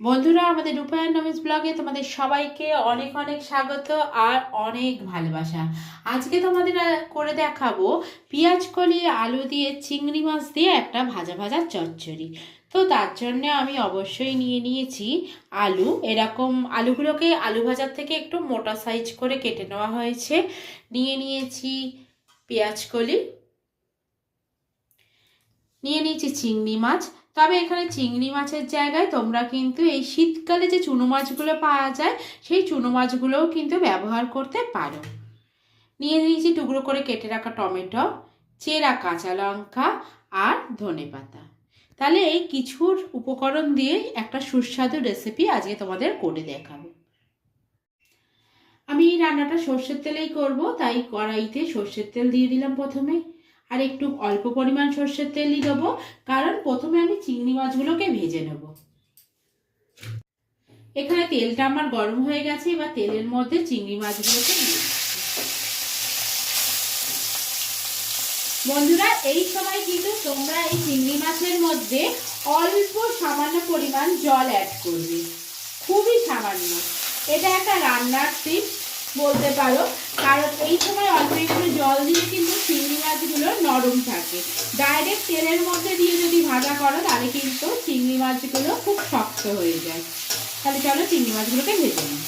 বন্ধুরা, আমাদের রূপায়ণ নমিস ব্লগে তোমাদের সবাইকে অনেক অনেক স্বাগত আর অনেক ভালোবাসা। আজকে তোমাদের করে দেখাবো পেঁয়াজ কলি, আলু দিয়ে চিংড়ি মাছ দিয়ে একটা ভাজা ভাজা চচ্চড়ি। তো তার জন্য আমি অবশ্যই নিয়ে নিয়েছি আলু। এরকম আলুগুলোকে আলু ভাজার থেকে একটু মোটা সাইজ করে কেটে নেওয়া হয়েছে। নিয়ে নিয়েছি পেঁয়াজ কলি, নিয়ে নিয়েছি চিংড়ি মাছ। তবে এখানে চিংড়ি মাছের জায়গায় তোমরা কিন্তু এই শীতকালে যে চুনো মাছগুলো পাওয়া যায়, সেই চুনো মাছগুলোও কিন্তু ব্যবহার করতে পারো। নিয়ে নিয়েছি টুকরো করে কেটে রাখা টমেটো, চেরা কাঁচা লঙ্কা আর ধনে পাতা। তাহলে এই কিছুর উপকরণ দিয়ে একটা সুস্বাদু রেসিপি আজকে তোমাদের করে দেখাবো। আমি এই রান্নাটা সর্ষের তেলেই করব, তাই কড়াইতে সর্ষের তেল দিয়ে দিলাম প্রথমে। আর একটু অল্প পরিমাণ সর্ষের তেলই দেবো, কারণ প্রথমে আমি চিংড়ি মাছগুলোকে ভেজে নেব। এখানে তেলটা আমার গরম হয়ে গেছে, এবার তেলের মধ্যে চিংড়ি মাছগুলোকে বন্ধুরা, এই সময় কিন্তু তোমরা এই চিংড়ি মাছের মধ্যে অল্প সামান্য পরিমাণ জল অ্যাড করবে। খুবই সামান্য। এটা একটা রান্নার টিপস বলতে পারো। কারণ এই সময় অল্প একটু জল দিয়ে কিন্তু চিংড়ি মাছগুলো নরম থাকে। ডাইরেক্ট তেলের মধ্যে দিয়ে যদি ভাজা করো, তাহলে কিন্তু চিংড়ি মাছগুলো খুব শক্ত হয়ে যায়। তাহলে চলো চিংড়ি মাছগুলোকে ভেজে নিই।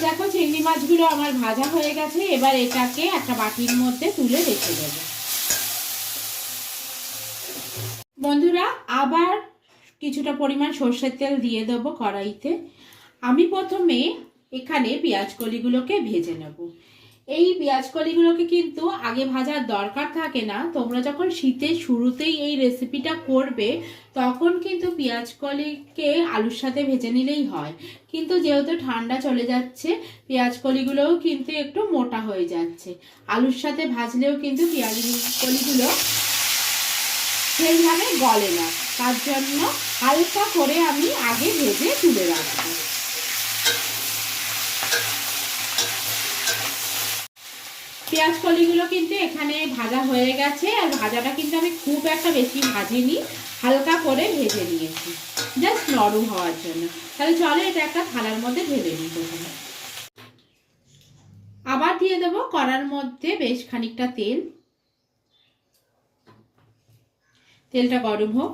দেখো চিংড়ি মাছগুলো আমার ভাজা হয়ে গেছে। এবার এটাকে একটা বাটির মধ্যে তুলে রেখে দেবো। বন্ধুরা, আবার কিছুটা পরিমাণ সর্ষের তেল দিয়ে দেবো কড়াইতে। আমি প্রথমে এখানে পেঁয়াজ কলিগুলোকে ভেজে নেব। এই পেঁয়াজ কলিগুলোকে কিন্তু আগে ভাজার দরকার থাকে না। তোমরা যখন শীতের শুরুতেই এই রেসিপিটা করবে, তখন কিন্তু পেঁয়াজ কলিকে আলুর সাথে ভেজে নিলেই হয়। কিন্তু যেহেতু ঠান্ডা চলে যাচ্ছে, পেঁয়াজ কলিগুলোও কিন্তু একটু মোটা হয়ে যাচ্ছে। আলুর সাথে ভাজলেও কিন্তু পেঁয়াজ কলিগুলো সেইভাবে গলে না। তার জন্য হালকা করে আমি আগে ভেজে তুলে রাখব। পেঁয়াজ কলিগুলো কিন্তু এখানে ভাজা হয়ে গেছে, আর ভাজাটা কিন্তু আমি খুব একটা বেশি ভাজিনি, হালকা করে ভেজে নিয়েছি জাস্ট নরম হওয়ার জন্য। তাহলে চলো এটা একটা থালার মধ্যে ঢেলে নিই প্রথমে। আবার দিয়ে দেবো কড়ার মধ্যে বেশ খানিকটা তেল। তেলটা গরম হোক।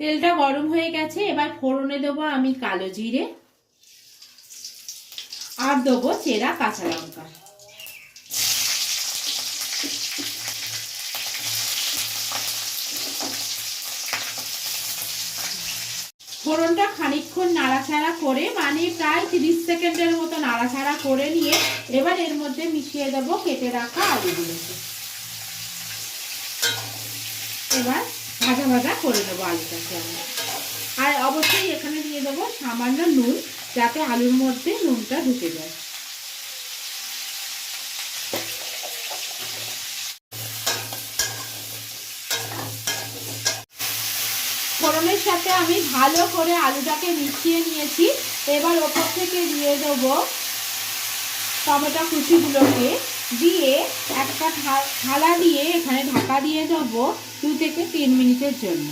তেলটা গরম হয়ে গেছে, এবার ফোড়নে দেবো আমি কালো জিরে, আর দেবো চেরা কাঁচা লঙ্কা। ফোড়নটা খানিকক্ষণ নাড়াচাড়া করে মানে প্রায় তিরিশ সেকেন্ডের মতো নাড়াচাড়া করে নিয়ে এবার এর মধ্যে মিশিয়ে দেবো কেটে রাখা আলুগুলোকে। এবার ভাজা ভাজা করে দেবো আলুটাকে আমরা। আর অবশ্যই এখানে দিয়ে দেবো সামান্য নুন, যাতে আলুর মধ্যে নুনটা ঢুকে যায়। ফোড়নের সাথে আমি ভালো করে আলুটাকে মিশিয়ে নিয়েছি। এবার ওপর থেকে দিয়ে দেবো টমেটো কুচিগুলোকে। দিয়ে একটা থালা দিয়ে এখানে ঢাকা দিয়ে দেবো দু থেকে তিন মিনিটের জন্য।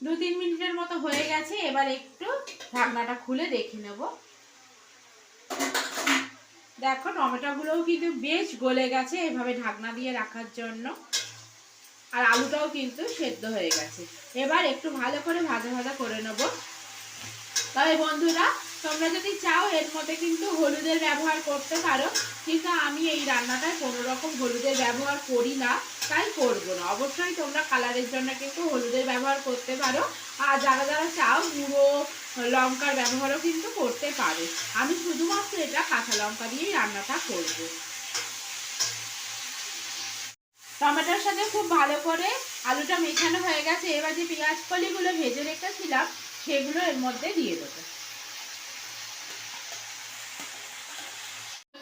দু তিন মিনিটের মতো হয়ে গেছে, এবার একটু ঢাকনাটা খুলে দেখে নেব। দেখো টমেটোগুলোও কিন্তু বেশ গলে গেছে এভাবে ঢাকনা দিয়ে রাখার জন্য। আর আলুটাও কিন্তু সেদ্ধ হয়ে গেছে। এবার একটু ভালো করে ভাজা ভাজা করে নেব। তবে বন্ধুরা, তোমরা যদি চাও, এর মধ্যে কিন্তু হলুদের ব্যবহার করতে পারো। কিন্তু আমি এই রান্নাটায় কোনো রকম হলুদের ব্যবহার করি না, তাই করব না। অবশ্যই তোমরা কালারের জন্য কিন্তু হলুদের ব্যবহার করতে পারো। আর যারা যারা চাও, গুঁড়ো, লঙ্কার ব্যবহারও কিন্তু করতে পারো। আমি শুধুমাত্র এটা কাঁচা লঙ্কা দিয়েই রান্নাটা করব। টমেটোর সাথে খুব ভালো করে আলুটা মেশানো হয়ে গেছে। এবার যে পেঁয়াজ কলিগুলো ভেজে রেখেছিলাম, সেগুলো এর মধ্যে দিয়ে দেবো।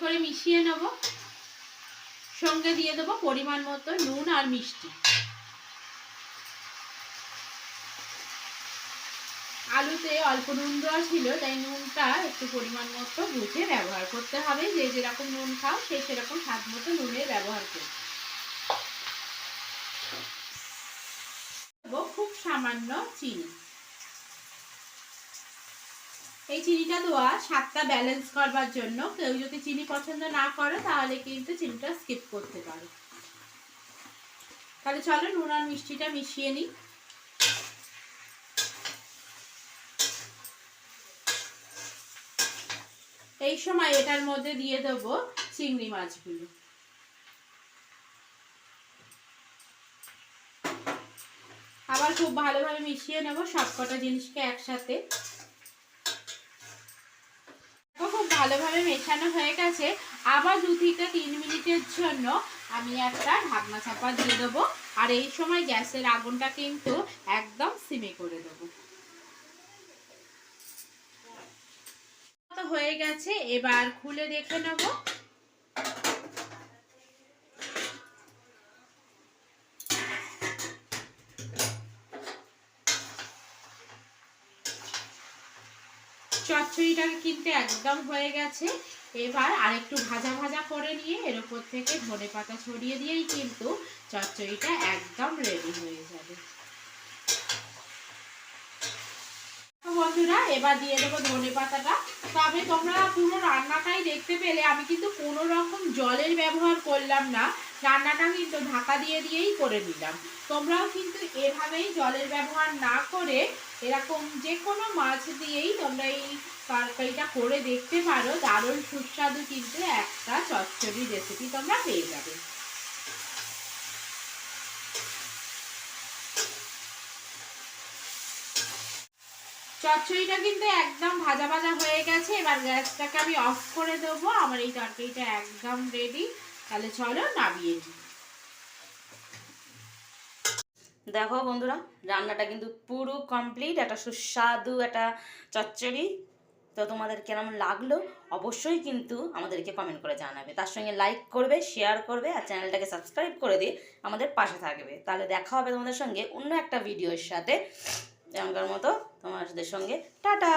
করে মিশিয়ে নেব। সঙ্গে দিয়ে দেবো পরিমাণ মতো নুন আর মিষ্টি। আলুতে অল্প নুন দেওয়া ছিল, তাই নুনটা একটু পরিমাণ মতো বুঝে ব্যবহার করতে হবে। যে যেরকম নুন খাও, সে সেরকম স্বাদ মতো নুনের ব্যবহার করবে। খুব সামান্য চিনি। এই চিনিটা দেওয়া স্বাদটা ব্যালেন্স করবার জন্য। কেউ যদি চিনি পছন্দ না করে, তাহলে কিন্তু চিনিটা স্কিপ করতে পারো। তাহলে চলো নুন আর মিষ্টিটা মিশিয়ে নিই। এই সময় এটার মধ্যে দিয়ে দেবো চিংড়ি মাছগুলো। আবার খুব ভালোভাবে মিশিয়ে নেব সবকটা জিনিসকে একসাথে। খুব ভালোভাবে মেশানো হয়ে গেছে। আবার দু থেকে তিন মিনিটের জন্য আমি একটা ঢাকনা চাপা দিয়ে দেবো। আর এই সময় গ্যাসের আগুনটা কিন্তু একদম সিমে করে দেবো। হয়ে গেছে, এবার খুলে দেখে নেব। চচ্চড়িটা কিন্তু একদম হয়ে গেছে। এবার আরেকটু ভাজা ভাজা করে নিয়ে এর উপর থেকে ধনে পাতা ছড়িয়ে দিয়েই কিন্তু চচ্চড়িটা একদম রেডি হয়ে যাবে। বন্ধুরা, এবার দিয়ে দেবো ধনে পাতাটা। তবে তোমরা পুরো রান্নাটাই দেখতে পেলে, আমি কিন্তু কোনো রকম জলের ব্যবহার করলাম না। রান্নাটা কিন্তু ঢাকা দিয়ে দিয়েই করে নিলাম। তোমরাও কিন্তু এভাবেই জলের ব্যবহার না করে এরকম যে কোনো মাছ দিয়েই তোমরা এই তরকারিটা করে দেখতে পারো। দারুণ সুস্বাদু কিন্তু একটা চচ্চড়ি রেসিপি তোমরা পেয়ে যাবে। চচ্চড়িটা কিন্তু একদম ভাজা ভাজা হয়ে গেছে। এবার গ্যাসটাকে আমি অফ করে দেবো। আমার এই তরকারিটা একদম রেডি তাহলে চলো নামিয়ে নিই। দেখো বন্ধুরা, রান্নাটা কিন্তু পুরো কমপ্লিট একটা সুস্বাদু, একটা চচ্চড়ি। তো তোমাদের কেমন লাগল? অবশ্যই কিন্তু আমাদেরকে কমেন্ট করে জানাবে। তার সঙ্গে লাইক করবে শেয়ার করবে, আর চ্যানেলটাকে সাবস্ক্রাইব করে দিয়ে আমাদের পাশে থাকবে। তাহলে দেখা হবে তোমাদের সঙ্গে অন্য একটা ভিডিওর সাথে। এখনকার মতো তোমাদের সঙ্গে, টাটা!